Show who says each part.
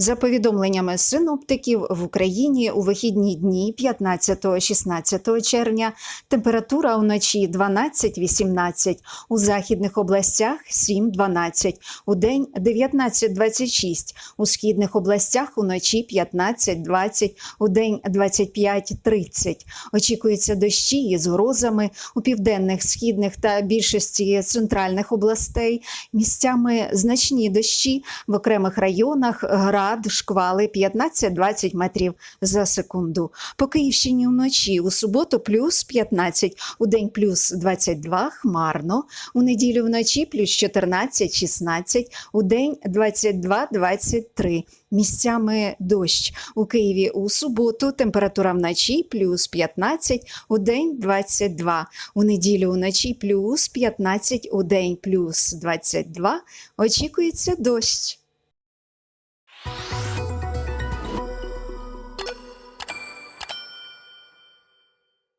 Speaker 1: За повідомленнями синоптиків, в Україні у вихідні дні 15-16 червня температура вночі 12-18, у західних областях 7-12, у день 19-26, у східних областях уночі 15-20, у день 25-30. Очікуються дощі із грозами у південних, східних та більшості центральних областей. Місцями значні дощі в окремих районах град, шквали 15-20 метрів за секунду. По Київщині вночі у суботу плюс 15, у день плюс 22, хмарно, у неділю вночі плюс 14-16, у день 22-23. Місцями дощ. У Києві у суботу температура вночі плюс 15, у день 22. У неділю вночі плюс 15, у день плюс 22. Очікується дощ.